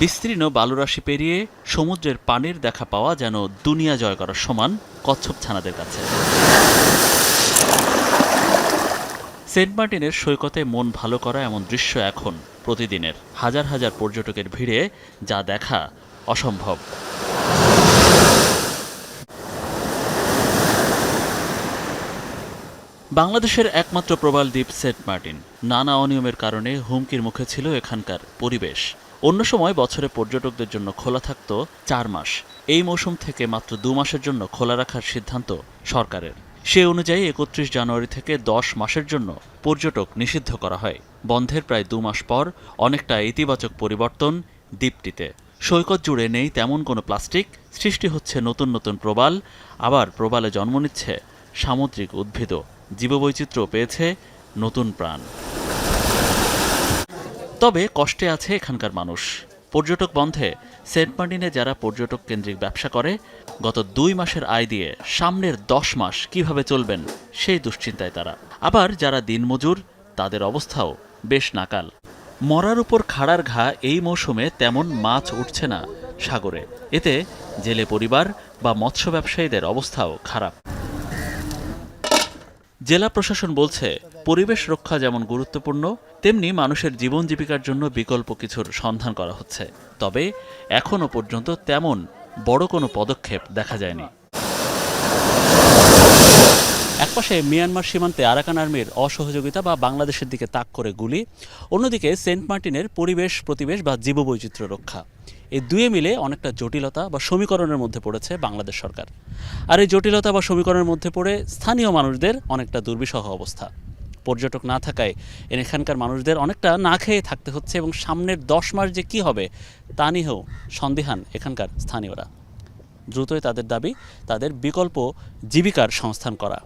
বিস্তীর্ণ বালুরাশি পেরিয়ে সমুদ্রের পানির দেখা পাওয়া যেন দুনিয়া জয় করার সমান কচ্ছপ ছানাদের কাছে। সেন্ট মার্টিনের সৈকতে মন ভালো করা এমন দৃশ্য এখন প্রতিদিনের হাজার হাজার পর্যটকের ভিড়ে, যা দেখা অসম্ভব। বাংলাদেশের একমাত্র প্রবাল দ্বীপ সেন্ট মার্টিন। নানা অনিয়মের কারণে হুমকির মুখে ছিল এখানকার পরিবেশ। অন্য সময় বছরে পর্যটকদের জন্য খোলা থাকত চার মাস। এই মৌসুম থেকে মাত্র দু মাসের জন্য খোলা রাখার সিদ্ধান্ত সরকারের। সে অনুযায়ী একত্রিশ জানুয়ারি থেকে দশ মাসের জন্য পর্যটক নিষিদ্ধ করা হয়। বন্ধের প্রায় দু মাস পর অনেকটা ইতিবাচক পরিবর্তন দ্বীপটিতে সৈকত জুড়ে নেই তেমন কোনো প্লাস্টিক, সৃষ্টি হচ্ছে নতুন নতুন প্রবাল, আবার প্রবালে জন্ম নিচ্ছে সামুদ্রিক উদ্ভিদও। জীববৈচিত্র্য পেয়েছে নতুন প্রাণ। তবে কষ্টে আছে এখানকার মানুষ। পর্যটক বন্ধে সেন্ট মার্টিনে যারা পর্যটক কেন্দ্রিক ব্যবসা করে, গত দুই মাসের আয় দিয়ে সামনের দশ মাস কীভাবে চলবেন সেই দুশ্চিন্তায় তারা। আবার যারা দিনমজুর, তাদের অবস্থাও বেশ নাকাল। মরার উপর খাড়ার ঘা এই মৌসুমে তেমন মাছ উঠছে না সাগরে। এতে জেলে পরিবার বা মৎস্য ব্যবসায়ীদের অবস্থাও খারাপ। জেলা প্রশাসন বলছে পরিবেশ রক্ষা যেমন গুরুত্বপূর্ণ, তেমনি মানুষের জীবন জীবিকার জন্য বিকল্প কিছুর সন্ধান করা হচ্ছে। তবে এখনও পর্যন্ত তেমন বড় কোনো পদক্ষেপ দেখা যায়নি। একপাশে মিয়ানমার সীমান্তে আরাকান আর্মির অসহযোগিতা বা বাংলাদেশের দিকে তাক করে গুলি, অন্যদিকে সেন্ট মার্টিনের পরিবেশ, প্রতিবেশ বা জীববৈচিত্র্য রক্ষা। এই দুয়ে মিলে অনেকটা জটিলতা বা সমীকরণের মধ্যে পড়েছে বাংলাদেশ সরকার। আর এই জটিলতা বা সমীকরণের মধ্যে পড়ে স্থানীয় মানুষদের অনেকটা দুর্বিষহ অবস্থা। পর্যটক না থাকায় এখানকার মানুষদের অনেকটা না খেয়ে থাকতে হচ্ছে এবং সামনের দশ মাস যে কি হবে তা নিয়েও সন্দেহান এখানকার স্থানীয়রা। দ্রুতই তাদের দাবি, তাদের বিকল্প জীবিকার সংস্থান করা।